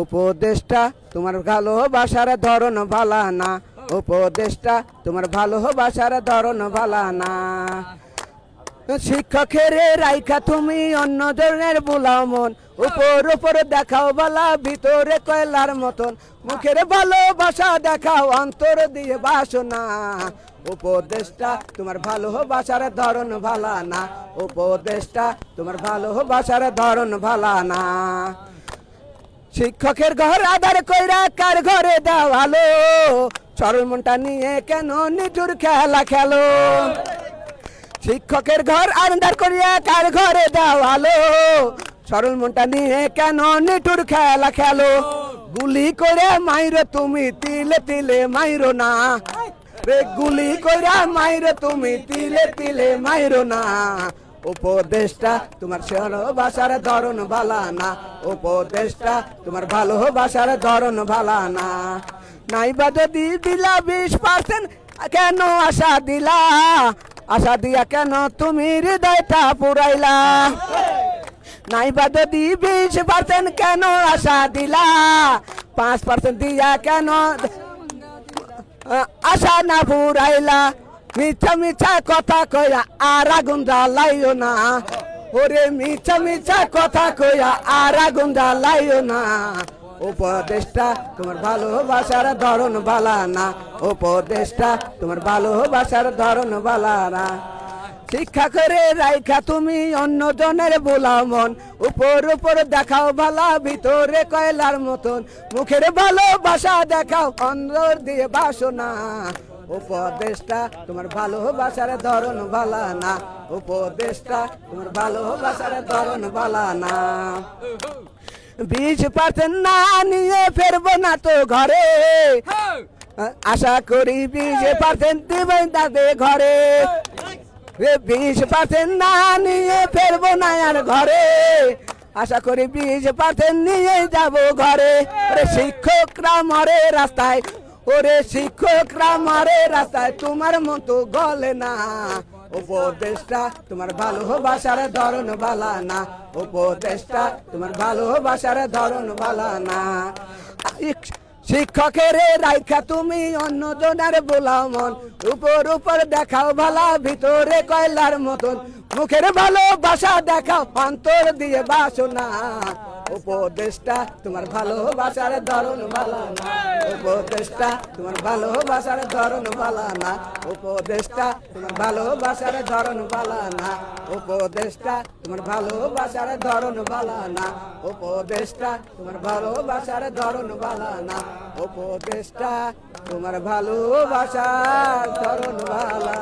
উপদেশটা তোমার ভালোবাসার ধরন ভালা না। উপদেশটা তোমার ভালোবাসার ধরন ভালা না। শিক্ষকের রাইখা তুমি অন্য ধরনের বোলাও মন। উপর উপর দেখাও বালা, ভিতরে কয়লার মতন। মুখের ভালোবাসা দেখাও, অন্তর দিয়ে বাসনা। উপদেশটা তোমার ভালোবাসার ধরন ভালা না। উপদেশটা তোমার ভালোবাসার ধরন ভালা না। শিক্ষকের ঘর আধার কইরা কার ঘরে দেওয়ালো? সরল মনটা নিয়ে কেন নিটুর খেলা খেলো? শিক্ষকের ঘর আন্দার করিয়া কার ঘরে দেওয়ালো? সরল মনটা নিয়ে কেন নিটুর খেলা খেলো? গুলি করে মাইরো তুমি, তিলে তিলে মাইরো না। রে গুলি করে মাইরো তুমি, তিলে তিলে মাইরো না। উপদেশটা তোমার ভাষার ধরন ভালা না। উপদেশটা তোমার ভালোবাসার ধরন ভালা না। নাইবা যদি দিলা বিশ পার্সেন্ট, কেন আশা দিলা? আশা দিয়া কেন তুমি হৃদয়টা পুরাইলা? নাইবা যদি বিশ পার্সেন্ট, কেন আশা দিলা? পাঁচ পার্সেন্ট দিয়া কেন আশা না ফুরাইলা মিছা মিছা কথা কয়া আর আগুন জ্বালাইও না। ওরে মিছা মিছা কথা কয়া আর আগুন জ্বালাইও না। উপদেশটা তোমার ভালোবাসার ধরন বালা না। উপদেশটা তোমার ভালোবাসার ধরন বালা না। শিক্ষা করে রাইখা তুমি অন্য জনের বোলাও মন। উপর উপর দেখাও ভালা ভিতরে কয়লার মতন। মুখের ভালোবাসা দেখাও, অন্দর দিয়ে বাসনা। উপদেশটা তোমার ভালোবাসার ধরন ভালা না। উপদেশটা তোমার ভালোবাসার ধরন ভালা না। বিশ পার্সেন্ট না নিয়ে ফেরবো না তো ঘরে। আশা করি বিশ পার্সেন্ট দিবেন তাদের ঘরে। বিশ পার্সেন্ট না নিয়ে ফেরবো না আর ঘরে। আশা করি বিশ পার্সেন্ট নিয়ে যাব ঘরে। শিক্ষকরা মরে রাস্তায় ওরে শিক্ষকরা মরে রাস্তায়, তোমার মতো গলে না। উপদেশটা তোমার ভালোবাসার ধরন বালা না। উপদেশটা তোমার ভালোবাসার ধরন বালা না। শিক্ষকের রাইখা তুমি অন্য জনের বোলাও মন। উপর উপর দেখাও ভালা, ভিতরে কয়লার মতন। মুখের ভালোবাসা দেখাও অন্তর দিয়ে বাসনা। উপদেশটা তোমার ভালোবাসার ধরন ভালা না। তোমার ভালোবাসার ধরন ভালা না। তোমার ভালোবাসার ধরন ভালা না। তোমার ভালোবাসার ধরন ভালা না। তোমার ভালোবাসার ধরন ভালা না। তোমার ভালোবাসার ধরন ভালা